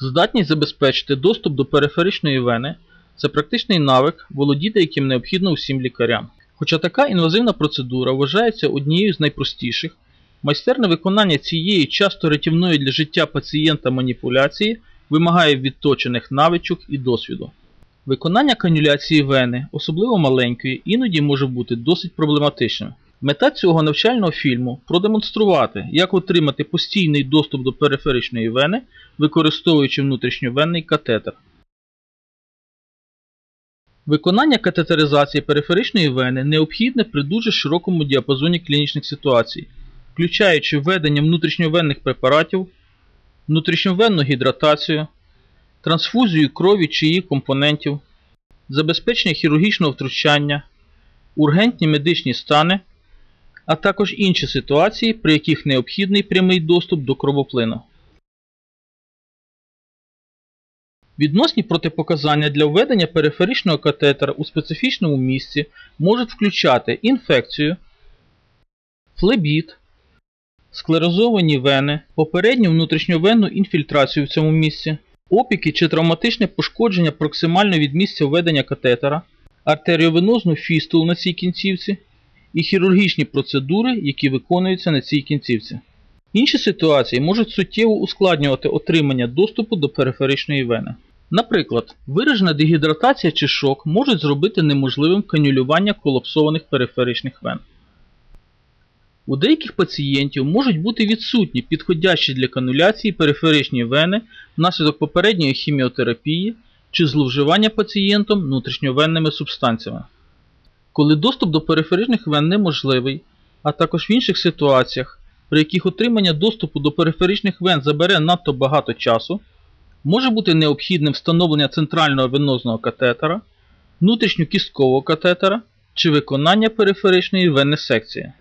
Здатність забезпечити доступ до периферичної вени це практичний навик, володіти яким необхідно усім лікарям. Хоча така інвазивна процедура вважається однією з найпростіших, майстерне виконання цієї часто рятівної для життя пацієнта маніпуляції вимагає відточених навичок і досвіду. Виконання канюляції вени, особливо маленької, іноді може бути досить проблематичним. Мета цього навчального фільму продемонструвати, як отримати постійний доступ до периферичної вени, використовуючи внутрішньовенний катетер. Виконання катетеризації периферичної вени необхідне при дуже широкому діапазоні клінічних ситуацій, включаючи введення внутрішньовенних препаратів, внутрішньовенну гідратацію, трансфузію крові чи її компонентів, забезпечення хірургічного втручання, ургентні медичні стани, а також інші ситуації, при яких необхідний прямий доступ до кровоплину. Відносні протипоказання для введення периферичного катетера у специфічному місці можуть включати інфекцію, флебіт, склерозовані вени, попередню внутрішньовенну інфільтрацію в цьому місці, опіки чи травматичне пошкодження проксимально від місця введення катетера, артеріовенозну фістулу на цій кінцівці і хірургічні процедури, які виконуються на цій кінцівці. Інші ситуації можуть суттєво ускладнювати отримання доступу до периферичної вени. Наприклад, виражена дегідратація чи шок можуть зробити неможливим канюлювання колапсованих периферичних вен. У деяких пацієнтів можуть бути відсутні підходящі для кануляції периферичні вени внаслідок попередньої хіміотерапії чи зловживання пацієнтом внутрішньовенними субстанціями. Коли доступ до периферичних вен неможливий, а також в інших ситуаціях, при яких отримання доступу до периферичних вен забере надто багато часу, може бути необхідним встановлення центрального венозного катетера, внутрішньокісткового катетера чи виконання периферичної венесекції.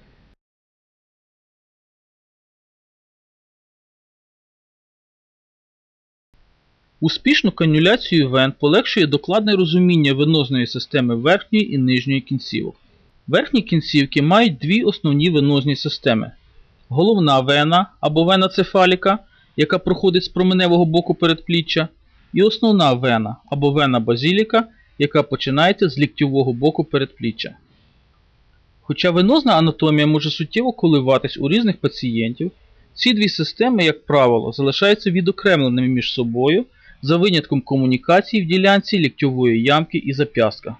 Успішну канюляцію вен полегшує докладне розуміння венозної системи верхньої і нижньої кінцівок. Верхні кінцівки мають дві основні венозні системи: головна вена або вена цефаліка, яка проходить з променевого боку передпліччя, і основна вена або вена базіліка, яка починається з ліктьового боку передпліччя. Хоча венозна анатомія може суттєво коливатись у різних пацієнтів, ці дві системи, як правило, залишаються відокремленими між собою за винятком комунікації в ділянці ліктьової ямки і зап'ястка.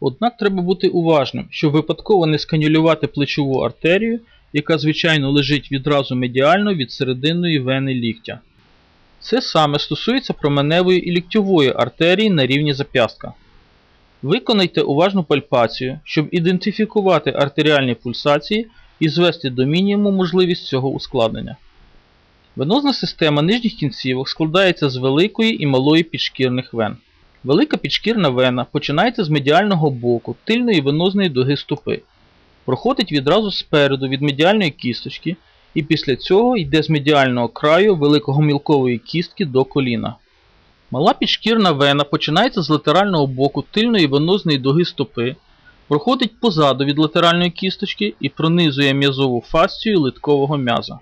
Однак треба бути уважним, щоб випадково не сканюлювати плечову артерію, яка звичайно лежить відразу медіально від серединної вени ліктя. Це саме стосується променевої і ліктьової артерії на рівні зап'ястка. Виконайте уважну пальпацію, щоб ідентифікувати артеріальні пульсації і звести до мінімуму можливість цього ускладнення. Венозна система нижніх кінцівок складається з великої і малої підшкірних вен. Велика підшкірна вена починається з медіального боку тильної венозної дуги стопи, проходить відразу спереду від медіальної кісточки і після цього йде з медіального краю великогомілкової кістки до коліна. Мала підшкірна вена починається з латерального боку тильної венозної дуги стопи, проходить позаду від латеральної кісточки і пронизує м'язову фасцію литкового м'яза.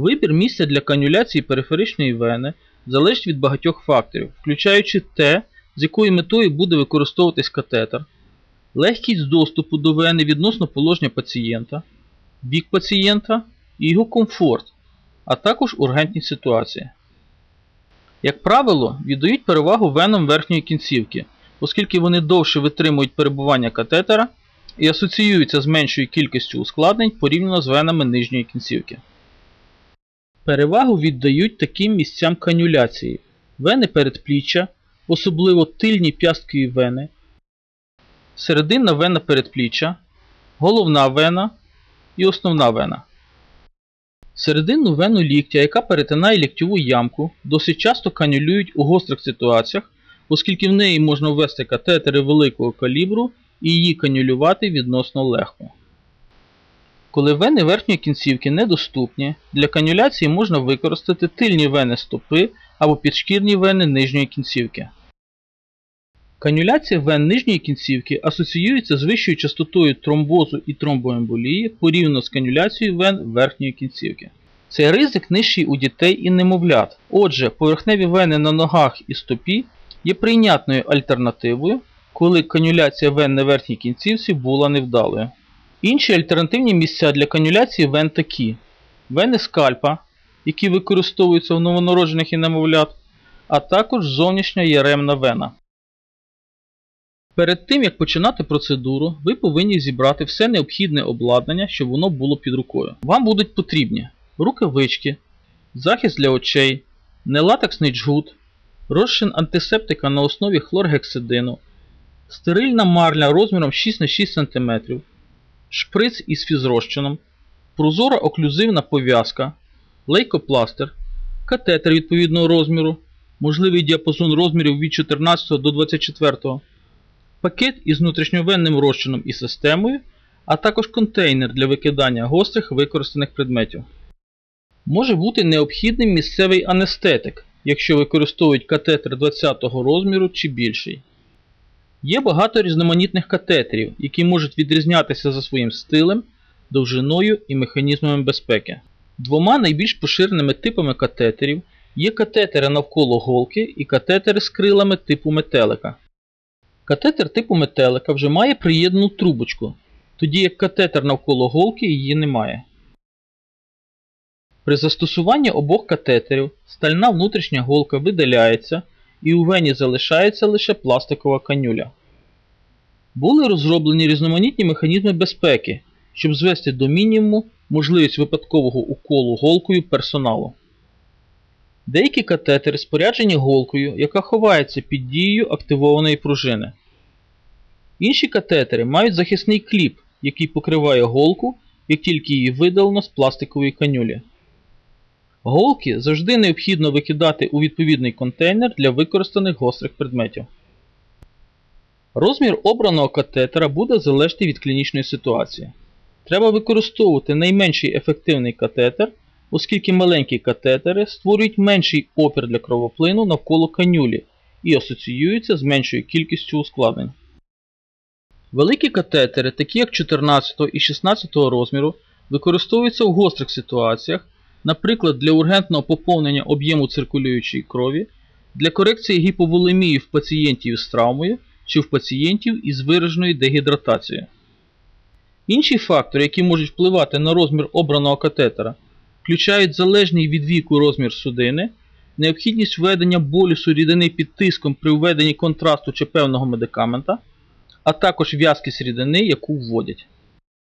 Вибір місця для канюляції периферичної вени залежить від багатьох факторів, включаючи те, з якою метою буде використовуватись катетер, легкість доступу до вени відносно положення пацієнта, вік пацієнта і його комфорт, а також ургентні ситуації. Як правило, віддають перевагу венам верхньої кінцівки, оскільки вони довше витримують перебування катетера і асоціюються з меншою кількістю ускладнень порівняно з венами нижньої кінцівки. Перевагу віддають таким місцям канюляції вени передпліччя, особливо тильні п'ясткові вени, серединна вена передпліччя, головна вена і основна вена. Серединну вену ліктя, яка перетинає ліктьову ямку, досить часто канюлюють у гострих ситуаціях, оскільки в неї можна ввести катетери великого калібру і її канюлювати відносно легко. Коли вени верхньої кінцівки недоступні, для канюляції можна використати тильні вени стопи або підшкірні вени нижньої кінцівки. Канюляція вен нижньої кінцівки асоціюється з вищою частотою тромбозу і тромбоемболії порівняно з канюляцією вен верхньої кінцівки. Цей ризик нижчий у дітей і немовлят. Отже, поверхневі вени на ногах і стопі є прийнятною альтернативою, коли канюляція вен на верхній кінцівці була невдалою. Інші альтернативні місця для канюляції вен такі: вени скальпа, які використовуються в новонароджених і немовлят, а також зовнішня яремна вена. Перед тим як починати процедуру, ви повинні зібрати все необхідне обладнання, щоб воно було під рукою. Вам будуть потрібні рукавички, захист для очей, нелатексний джгут, розчин антисептика на основі хлоргексидину, стерильна марля розміром 6х6 см, шприц із фізрозчином, прозора оклюзивна пов'язка, лейкопластир, катетер відповідного розміру, можливий діапазон розмірів від 14 до 24, пакет із внутрішньовенним розчином і системою, а також контейнер для викидання гострих використаних предметів. Може бути необхідним місцевий анестетик, якщо використовують катетер 20 розміру чи більший. Є багато різноманітних катетерів, які можуть відрізнятися за своїм стилем, довжиною і механізмами безпеки. Двома найбільш поширеними типами катетерів є катетери навколо голки і катетери з крилами типу метелика. Катетер типу метелика вже має приєднану трубочку, тоді як катетер навколо голки її немає. При застосуванні обох катетерів стальна внутрішня голка видаляється і у вені залишається лише пластикова канюля. Були розроблені різноманітні механізми безпеки, щоб звести до мінімуму можливість випадкового уколу голкою персоналу. Деякі катетери споряджені голкою, яка ховається під дією активованої пружини. Інші катетери мають захисний кліп, який покриває голку, як тільки її видалено з пластикової канюлі. Голки завжди необхідно викидати у відповідний контейнер для використаних гострих предметів. Розмір обраного катетера буде залежати від клінічної ситуації. Треба використовувати найменший ефективний катетер, оскільки маленькі катетери створюють менший опір для кровоплину навколо канюлі і асоціюються з меншою кількістю ускладнень. Великі катетери, такі як 14 і 16 розміру, використовуються в гострих ситуаціях, наприклад, для ургентного поповнення об'єму циркулюючої крові, для корекції гіповолемії в пацієнтів з травмою чи в пацієнтів із вираженою дегідратацією. Інші фактори, які можуть впливати на розмір обраного катетера, включають залежний від віку розмір судини, необхідність введення болісу рідини під тиском при введенні контрасту чи певного медикамента, а також в'язкість рідини, яку вводять.